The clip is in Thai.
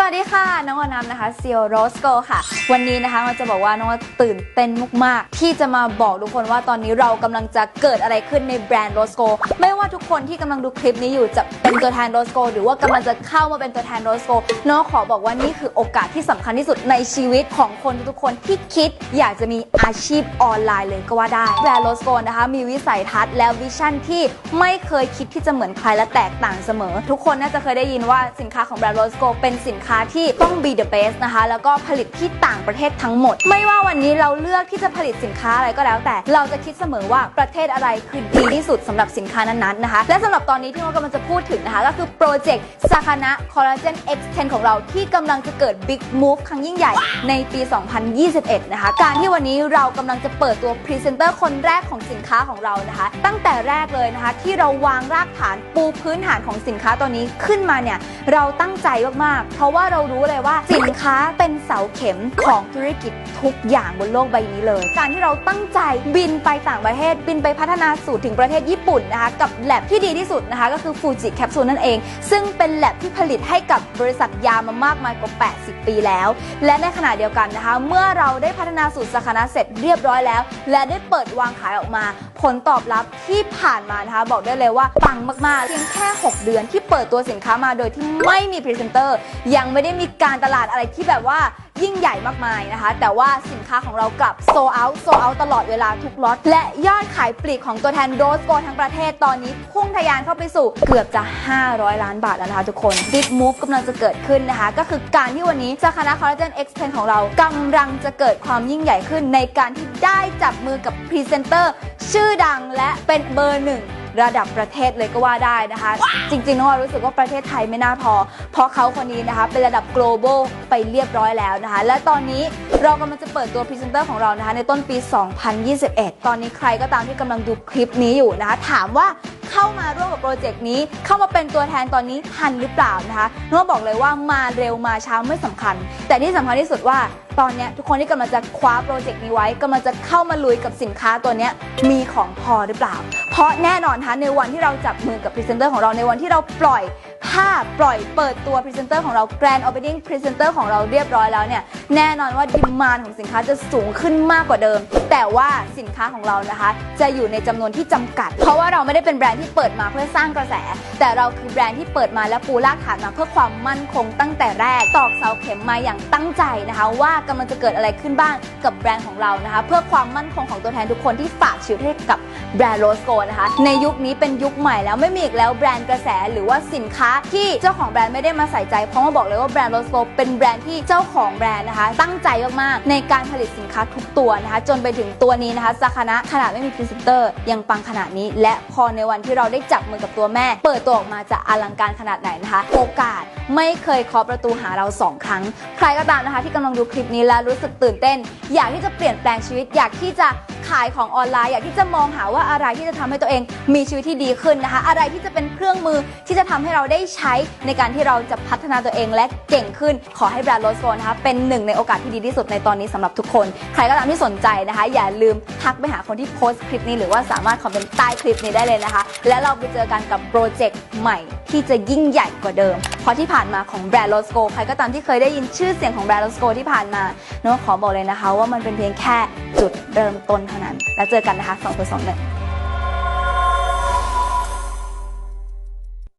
สวัสดีค่ะ น้องอนามนะคะเซียวโรสโกค่ะ วันนี้นะคะเราจะบอกว่าน้องตื่นเต้นมากๆ ที่จะมาบอกทุกคนว่าตอนนี้เรากำลังจะเกิดอะไรขึ้นในแบรนด์โรสโกไม่ว่าทุกคนที่กำลังดูคลิปนี้อยู่จะเป็นตัวแทนโรสโกหรือว่ากำลังจะเข้ามาเป็นตัวแทนโรสโกน้องขอบอกว่านี่คือโอกาสที่สำคัญที่สุดในชีวิตของคนทุกคนที่คิดอยากจะมีอาชีพออนไลน์เลยก็ว่าได้แบรนด์โรสโกนะคะมีวิสัยทัศน์และวิชั่นที่ไม่เคยคิดที่จะเหมือนใครและแตกต่างเสมอ ทุกคนน่าจะเคยได้ยินว่าสินค้าของแบรนด์โรสโกเป็นสินค้าที่ต้อง be the best นะคะ แล้วก็ผลิตที่ต่างประเทศทั้งหมด ไม่ว่าวันนี้เราเลือกที่จะผลิตสินค้าอะไรก็แล้ว แต่เราจะคิดเสมอว่าประเทศอะไรคือดีที่สุดสำหรับสินค้านั้นๆนะคะ และสำหรับตอนนี้ที่เรากำลังจะพูดถึงนะคะ ก็คือโปรเจกต์สาคานะคอลลาเจน X10 ของเราที่กำลังจะเกิด Big Move ครั้งยิ่งใหญ่ในปี 2021 นะคะ การที่วันนี้เรากำลังจะเปิดตัวพรีเซนเตอร์คนแรกของสินค้าของเรานะคะ ตั้งแต่แรกเลยนะคะ ที่เราวางรากฐานปูพื้นฐานของสินค้าตัวนี้ขึ้นมาเนี่ยเราตั้งใจมากๆเพราะว่าว่าเรารู้เลยว่าสินค้าเป็นเสาเข็มของธุรกิจทุกอย่างบนโลกใบนี้เลย การที่เราตั้งใจบินไปต่างประเทศ บินไปพัฒนาสูตรถึงประเทศญี่ปุ่นนะคะกับแลบที่ดีที่สุดนะคะก็คือฟูจิแคปซูลนั่นเอง ซึ่งเป็นแลบที่ผลิตให้กับบริษัทยามามากมายกว่า 80 ปีแล้ว และในขณะเดียวกันนะคะ เมื่อเราได้พัฒนาสูตรสาคานะเสร็จเรียบร้อยแล้ว และได้เปิดวางขายออกมา ผลตอบรับที่ผ่านมานะคะ บอกได้เลยว่าปังมากๆ เพียงแค่ 6 เดือนที่เปิดตัวสินค้ามาโดยที่ไม่มีพรีเซนเตอร์ยังไม่ได้มีการตลาดอะไรที่แบบว่า ยิ่งใหญ่มากมายนะคะ แต่ว่าสินค้าของเรากลับโซเอาโซเอาตลอดเวลาทุกล็อต และยอดขายปลีกของตัวแทนโดสโกทั้งประเทศตอนนี้พุ่งทะยานเข้าไปสู่เกือบจะ 500 ล้านบาทแล้วนะคะทุกคน Big Move กำลังจะเกิดขึ้นนะคะ ก็คือการที่วันนี้สาขานะคอลลาเจน X10 ของเรากำลังจะเกิดความยิ่งใหญ่ขึ้นในการที่ได้จับมือกับพรีเซนเตอร์ชื่อดังและเป็นเบอร์หนึ่ง ระดับประเทศเลยก็ว่าได้นะคะ จริงๆน้องว่ารู้สึกว่าประเทศไทยไม่น่าพอ เพราะเขาคนนี้นะคะ เป็นระดับ global ไปเรียบร้อยแล้วนะคะ และตอนนี้เรากำลังจะเปิดตัวพรีเซนเตอร์ของเรานะคะในต้นปี 2021 ตอนนี้ใครก็ตามที่กำลังดูคลิปนี้อยู่นะคะถามว่า เข้ามาร่วมกับโปรเจกต์นี้ เข้ามาเป็นตัวแทนตอนนี้ทันหรือเปล่านะคะน้องบอกเลยว่ามาเร็วมาช้าไม่สำคัญ แต่ที่สำคัญที่สุดว่าตอนนี้ทุกคนที่กำลังจะคว้าโปรเจกต์นี้ไว้กำลังจะเข้ามาลุยกับสินค้าตัวนี้มีของพอหรือเปล่า เพราะแน่นอนนะคะในวันที่เราจับมือกับพรีเซนเตอร์ของเราในวันที่เราปล่อย ภาปล่อยเปิดตัวพรีเซนเตอร์ของเราแกรนด์ o อ e เ i n g พรีเซนเตอร์ของเราเรียบร้อยแล้วเนี่ย แน่นอนว่าดิมานของสินค้าจะสูงขึ้นมากกว่าเดิม แต่ว่าสินค้าของเรานะคะ จะอยู่ในจำนวนที่จำกัด เพราะว่าเราไม่ได้เป็นแบรนด์ที่เปิดมาเพื่อสร้างกระแส แต่เราคือแบรนด์ที่เปิดมาและปูรากฐานมาเพื่อความมั่นคงตั้งแต่แรกตอกเสาเข็มมาอย่างตั้งใจนะคะ ว่ากำลังจะเกิดอะไรขึ้นบ้างกับแบรนด์ของเรานะคะ เพื่อความมั่นคงของตัวแทนทุกคนที่ฝากชีวิตให้กับแบรนด์โรสโกนะคะ ในยุคนี้เป็นยุคใหม่แล้วไม่มีอีกแล้วแบรนด์กระแสหรือว่าสินค้าที่เจ้าของแบรนด์ไม่ได้มาใส่ใจเพราะว่าบอกเลยว่าแบรนด์โรสโกเป็นแบรนด์ที่เจ้าของแบรนด์นะคะ ตั้งใจมากๆในการผลิตสินค้าทุกตัวนะคะ จนไปถึงตัวนี้นะคะสาคานะขนาดไม่มีพรีเซนเตอร์ยังปังขนาดนี้ และพอในวันที่เราได้จับมือกับตัวแม่ เปิดตัวออกมาจะอลังการขนาดไหนนะคะ โอกาสไม่เคยเคาะประตูหาเราสองครั้ง ใครก็ตามนะคะ ที่กำลังดูคลิปนี้แล้วรู้สึกตื่นเต้น อยากที่จะเปลี่ยนแปลงชีวิตอยากที่จะ ขายของออนไลน์ อยากที่จะมองหาว่าอะไรที่จะทำให้ตัวเองมีชีวิตที่ดีขึ้นนะคะ อะไรที่จะเป็นเครื่องมือที่จะทำให้เราได้ใช้ในการที่เราจะพัฒนาตัวเองและเก่งขึ้น ขอให้แบรนด์โรสโกนะคะเป็นหนึ่งในโอกาสที่ดีที่สุดในตอนนี้สำหรับทุกคน ใครก็ตามที่สนใจนะคะ อย่าลืมทักไปหาคนที่โพสต์คลิปนี้หรือว่าสามารถคอมเมนต์ใต้คลิปนี้ได้เลยนะคะ และเราไปเจอกันกับโปรเจกต์ใหม่ที่จะยิ่งใหญ่กว่าเดิม เพราะที่ผ่านมาของแบรนด์โรสโกใครก็ตามที่เคยได้ยินชื่อเสียงของแบรนด์โรสโกที่ผ่านมาน้องขอบอกเลยนะคะ ว่ามันเป็นเพียงแค่จุดเริ่มต้นเท่านั้น แล้วเจอกันนะคะ2 2 1